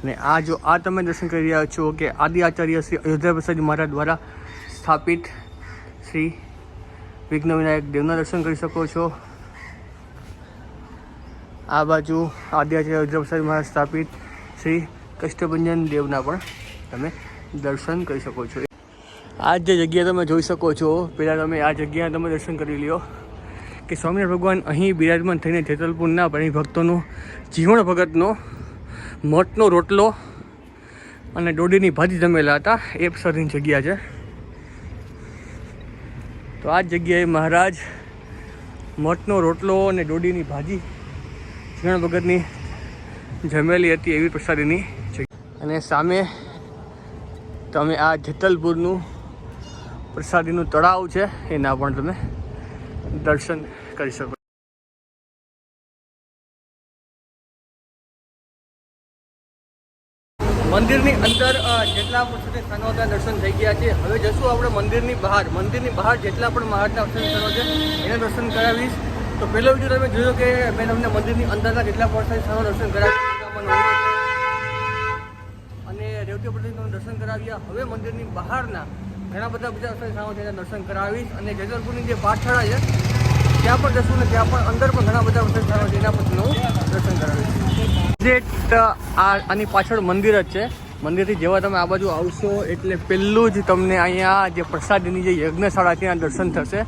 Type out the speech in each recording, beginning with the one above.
અને આ જો આ તમે દર્શન કરી રહ્યા છો કે આદિ આચાર્ય શ્રી અયોધ્યા પ્રસાદ મહારાજ દ્વારા સ્થાપિત શ્રી વિઘ્ન વિનાયક દેવના દર્શન કરી શકો છો. આ બાજુ આદિ આચાર્ય અયોધ્યા પ્રસાદ મહારાજ સ્થાપિત શ્રી કષ્ટભંજન દેવના પણ તમે દર્શન કરી શકો છો. આ જે જગ્યા તમે જોઈ શકો છો પહેલાં તમે આ જગ્યા તમે દર્શન કરી લ્યો કે સ્વામિનારાયણ ભગવાન અહીં બિરાજમાન થઈને જેતલપુરના ભક્તોનો જીવણ ભગતનો મોટનો રોટલો અને દોડીની ભાજી જમેલા હતા. એ સરની જગ્યા છે. તો આ જગ્યાએ મહારાજ મઠનો રોટલો અને દોડીની ભાજી જીવણ ભગતની જમેલી હતી એવી પ્રસાદીની અને સામે તમે આ જેતલપુરનું પ્રસાદીનું તળાવ છે, એના પણ તમે દર્શન કરી શકો. મંદિરની અંદર જેટલા છે સ્થાનો હતા દર્શન થઈ ગયા છે. હવે જશું આપણે મંદિરની બહાર. મંદિરની બહાર જેટલા પણ મહારાજના દર્શન સ્થાનો છે, એના દર્શન કરાવીશ. તો પહેલો વીડિયો તમે જોયો કે મેં તમને મંદિરની અંદરના કેટલા પણ સ્થાનો દર્શન કરાવ્યા અને રેવતી પ્રતિમાનું દર્શન કરાવ્યા. હવે મંદિરની બહારના ઘણા બધા બીજા સ્થાનો છે દર્શન કરાવીશ. અને જેતલપુરની જે પાઠશાળા છે, ત્યાં પણ જશું ને ત્યાં પણ અંદર પણ ઘણા બધા સ્થાનો છે એના પણ હું દર્શન કરાવીશ. એક્ઝેક્ટ આ આની પાછળ મંદિર જ છે. મંદિરથી જેવા તમે આ બાજુ આવશો એટલે પહેલું જ તમને અહીંયા જે પ્રસાદની જે યજ્ઞશાળા ત્યાં દર્શન થશે.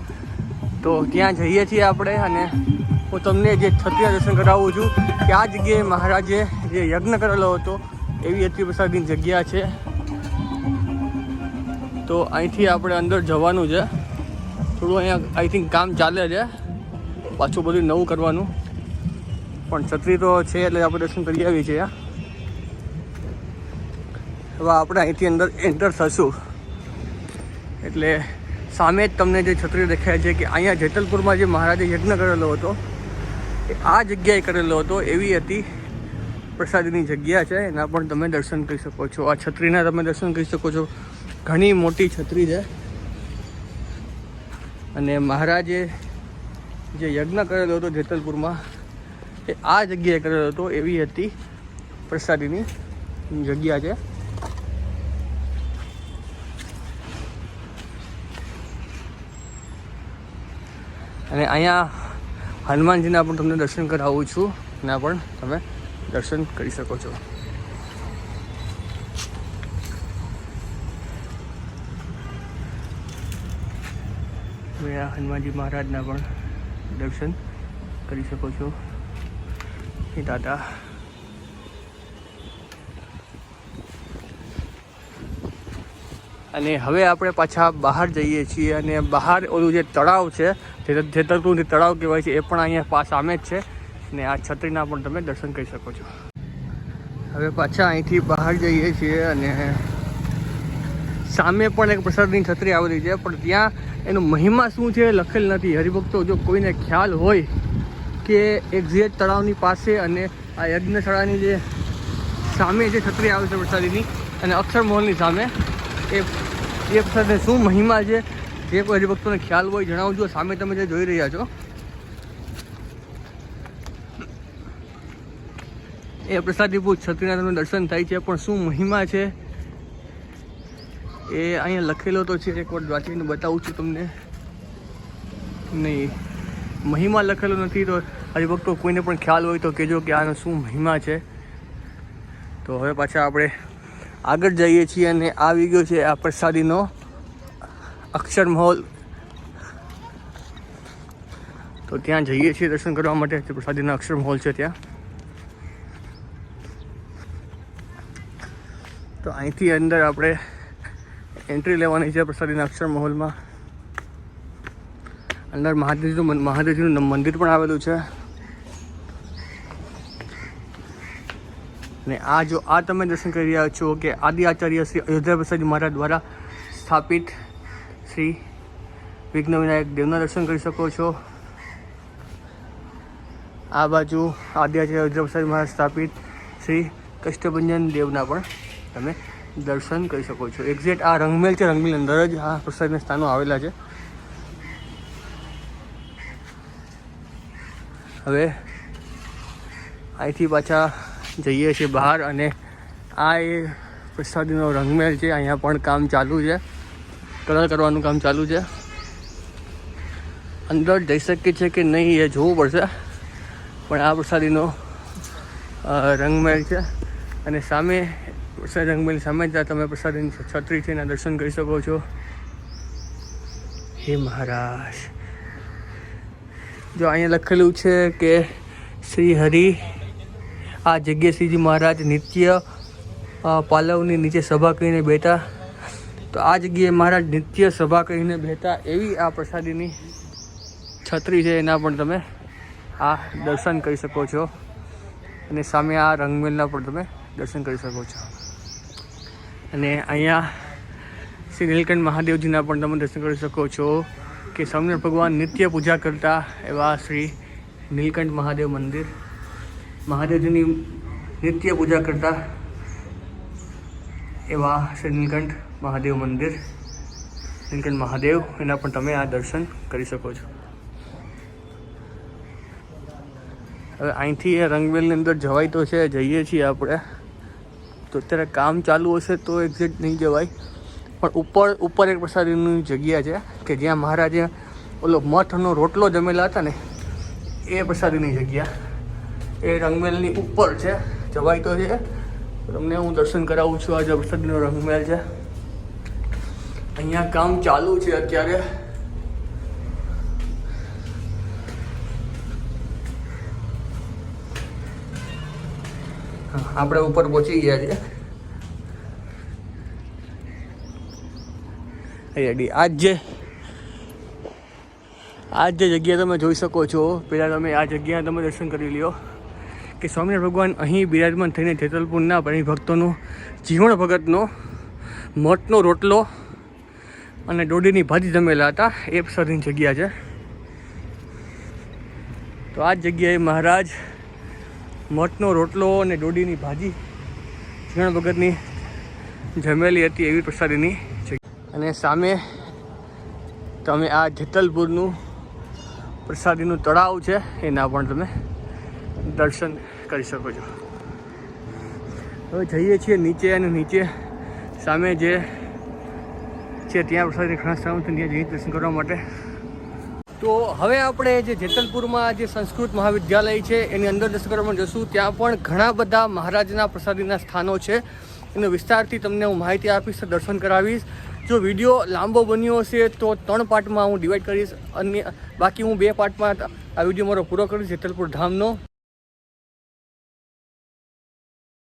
તો ત્યાં જઈએ છીએ આપણે? અને હું તમને જે છત્રીના દર્શન કરાવું છું કે આ જગ્યાએ મહારાજે જે યજ્ઞ કરેલો હતો, એવી અત્રી પ્રસાદની જગ્યા છે. તો અહીંથી આપણે અંદર જવાનું છે. થોડું અહીંયા આઈ થિંક કામ ચાલે છે. પાછું બધું નવું કરવાનું. પણ છત્રી તો છે એટલે આપણે દર્શન કરી આવી છે હવે આપણે અહીંથી અંદર એન્ટર થશું. એટલે સામે જ તમને જે છત્રી દેખાય છે કે અહીંયા જેતલપુરમાં જે મહારાજે યજ્ઞ કરેલો હતો, એ આ જગ્યાએ કરેલો હતો, એવી હતી પ્રસાદીની જગ્યા છે. એના પણ તમે દર્શન કરી શકો છો. આ છત્રીના તમે દર્શન કરી શકો છો. ઘણી મોટી છત્રી છે. અને મહારાજે જે યજ્ઞ કરેલો હતો જેતલપુરમાં એ આ જગ્યાએ કરેલો હતો, એવી હતી પ્રસાદીની જગ્યા છે. અને અહીંયા હનુમાનજીના પણ તમને દર્શન કરાવું છું. એના પણ તમે દર્શન કરી શકો છો. હનુમાનજી મહારાજના પણ દર્શન કરી શકો છો. એ દાદા અને હવે આપણે પાછા બહાર જઈએ છીએ અને બહાર ઓલું જે તળાવ છે, જે તળાવ કહેવાય છે, એ પણ અહીંયા પાસ સામે જ છે. ને આ છત્રીના પણ તમે દર્શન કરી શકો છો. હવે પાછા અહીંથી બહાર જઈએ છીએ અને સામે પણ એક પ્રસાદની છત્રી આવેલી છે, પણ ત્યાં એનો મહિમા શું છે લખેલ નથી. હરિભક્તો, જો કોઈને ખ્યાલ હોય કે એક્ઝેટ તળાવની પાસે અને આ યજ્ઞશાળાની જે સામે જે છત્રી આવે છે પ્રસાદીની અને અક્ષર મહોલની સામે, એ એ પ્રસાદને શું મહિમા છે જે કોઈ હરિભક્તોને ખ્યાલ હોય, જણાવજો. સામે તમે જે જોઈ રહ્યા છો, એ પ્રસાદીભૂત છત્રીનાથનું દર્શન થાય છે, પણ શું મહિમા છે એ અહીંયા લખેલો તો છે. એક વાર વાંચીને બતાવું છું તમને. નહીં, મહિમા લખેલો નથી તો હરિભક્તો, કોઈને પણ ખ્યાલ હોય તો કહેજો કે આનો શું મહિમા છે. તો હવે પાછા આપણે આગળ જઈએ છીએ અને આવી ગયો છે આ પ્રસાદીનો અક્ષર મહોલ. તો ત્યાં જઈએ છીએ દર્શન કરવા માટે. પ્રસાદીના અક્ષર મહોલ છે ત્યાં. તો અહીંથી અંદર આપણે એન્ટ્રી લેવાની છે પ્રસાદીના અક્ષર મહોલમાં. અંદર મહાદેવજીનું મહાદેવજીનું મંદિર પણ આવેલું છે. અને આ જો આ તમે દર્શન કરી રહ્યા છો કે આદિ આચાર્ય શ્રી અયોધ્યા પ્રસાદ મહારાજ દ્વારા સ્થાપિત શ્રી વિઘ્ન વિનાયક દેવના દર્શન કરી શકો છો. આ બાજુ આદિ આચાર્ય અયોધ્યા પ્રસાદ મહારાજ સ્થાપિત શ્રી કષ્ટભંજન દેવના પણ તમે દર્શન કરી શકો છો. એક્ઝેક્ટ આ રંગમેલ છે, રંગમેલ અંદર જ આ પ્રસાદના સ્થાનો આવેલા છે. હવે અહીંથી પાછા જઈએ છીએ બહાર અને આ એ પ્રસાદીનો રંગમેલ છે. અહીંયા પણ કામ ચાલુ છે. કલર કરવાનું કામ ચાલુ છે. અંદર જઈ શકીએ છે કે નહીં એ જોવું પડશે. પણ આ પ્રસાદીનો અ, રંગમેલ છે. અને સામે પ્રસાદ રંગમેલ સામે જ તમે પ્રસાદીની છત્રી છે એના દર્શન કરી શકો છો. હે મહારાજ. જો અહીંયા લખેલું છે કે શ્રી હરિ આ જગ્યાએ શ્રીજી મહારાજ નિત્ય પાલવની નીચે સભા કરીને બેઠા. તો આ જગ્યાએ મહારાજ નિત્ય સભા કરીને બેઠા એવી આ પ્રસાદીની છત્રી છે એના પણ તમે આ દર્શન કરી શકો છો. અને સામે આ રંગમેલના પણ તમે દર્શન કરી શકો છો. અને અહીંયા શ્રી નીલકંઠ મહાદેવજીના પણ તમે દર્શન કરી શકો છો કે સ્વામિનારાયણ ભગવાન નિત્ય પૂજા કરતા એવા શ્રી નીલકંઠ મહાદેવ મંદિર મહાદેવજીની નિત્ય પૂજા કરતા એવા શ્રી નીલકંઠ મહાદેવ મંદિર. નીલકંઠ મહાદેવ, એના પણ તમે આ દર્શન કરી શકો છો. હવે અહીંથી એ રંગવેલની અંદર જવાય તો છે, જઈએ છીએ આપણે. તો અત્યારે કામ ચાલુ હશે તો એક્ઝેક્ટ નહીં જવાય. પણ ઉપર ઉપર એક પ્રસાદીની જગ્યા છે, કે જ્યાં મહારાજે ઓલો મઠનો રોટલો જમેલા હતા ને, એ પ્રસાદીની જગ્યા. એ રંગમેલની ઉપર છે, જવાય તો છે. તમને હું દર્શન કરાવું છું આ જબસદનો રંગમેલ છે. અહીંયા કામ ચાલુ છે અત્યારે. આપણે ઉપર પહોંચી ગયા છીએ. રેડી આજ જે આ જે જગ્યા તમે જોઈ શકો છો પહેલાં તમે આ જગ્યા તમે દર્શન કરી લ્યો. કે સ્વામિનારાયણ ભગવાન અહીં બિરાજમાન થઈને જેતલપુરના ભક્તોનું જીવણ ભગતનો મઠનો રોટલો અને દોડીની ભાજી જમેલા હતા, એ સરની જગ્યા છે. તો આ જગ્યાએ મહારાજ મઠનો રોટલો અને દોડીની ભાજી જીવણ ભગતની જમેલી હતી એવી પ્રસાદીની અને સામે તમે આ જેતલપુરનું પ્રસાદીનું તળાવ છે, એના પણ તમે દર્શન કરી શકો છો. હવે જઈએ છીએ નીચે અને નીચે. સામે જે છે ત્યાં પ્રસાદી ઘણા સ્થાનો છે ત્યાં જઈએ દર્શન કરવા માટે. તો હવે આપણે જે જેતલપુરમાં જે સંસ્કૃત મહાવિદ્યાલય છે, એની અંદર દર્શન કરવા જશું. ત્યાં પણ ઘણા બધા મહારાજના પ્રસાદીના સ્થાનો છે. એનો વિસ્તારથી તમને હું માહિતી આપીશ દર્શન કરાવીશ. જો વીડિયો લાંબો બન્યો હશે, તો ત્રણ પાર્ટમાં હું ડિવાઈડ કરીશ. અને બાકી હું બે પાર્ટમાં આ વીડિયો મારો પૂરો કરીશ, જેતલપુર ધામનો.